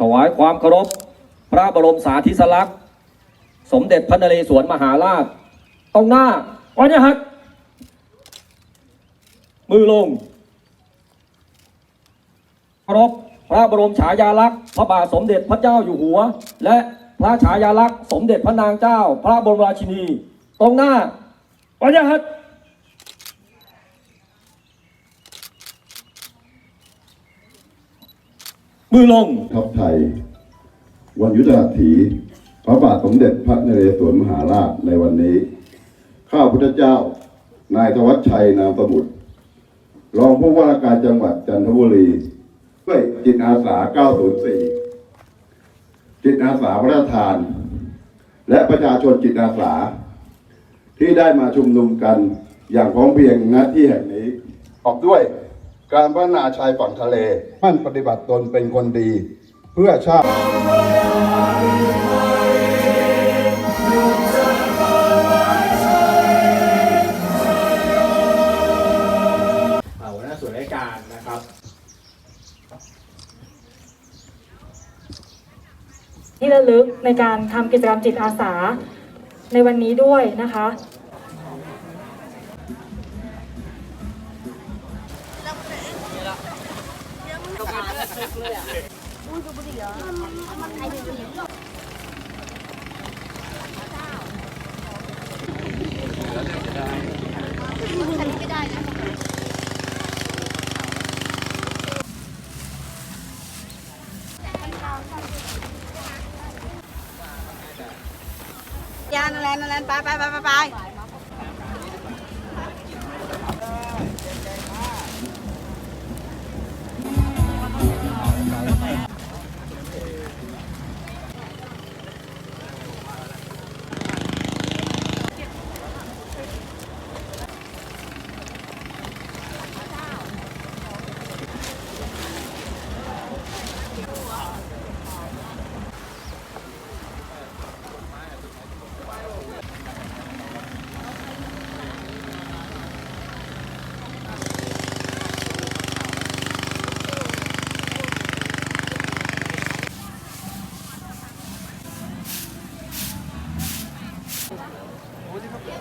ถวายความเคารพ พระบรมสาธิสลักษณ์สมเด็จพระนเรศวรมหาราชตรงหน้าวันยหักมือลงเคารพพระบรมฉายาลักษณ์พระบาทสมเด็จพระเจ้าอยู่หัว และพระฉายาลักษณ์สมเด็จพระนางเจ้า พระบรมราชินี ตรงหน้าวันยหัก มือลง ทัพไทย วันยุทธหัตถีพระบาทสมเด็จพระนเรศวรมหาราชในวันนี้ ข้าพุทธเจ้า นายธวัชชัยนามสมุทรรองผู้ว่าราชการจังหวัดจันทบุรีด้วยจิตอาสา 904 จิตอาสาพระราชทาน และประชาชนจิตอาสา ที่ได้มาชุมนุมกันอย่างพร้อมเพรียงณที่แห่งนี้ประกด้วย การพัฒนาชายฝั่งทะเลมั่นปฏิบัติตนเป็นคนดี เพื่อชาติเอ่อหัวหน้าส่วนราชการนะครับ ที่ระลึกในการทำกิจกรรมจิตอาสาในวันนี้ด้วยนะคะ นั่นแหละนั่นแหละไปไปไปไป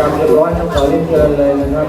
กรรมเรียบร้อยครับขอเรียนเชิญเลยนะครับ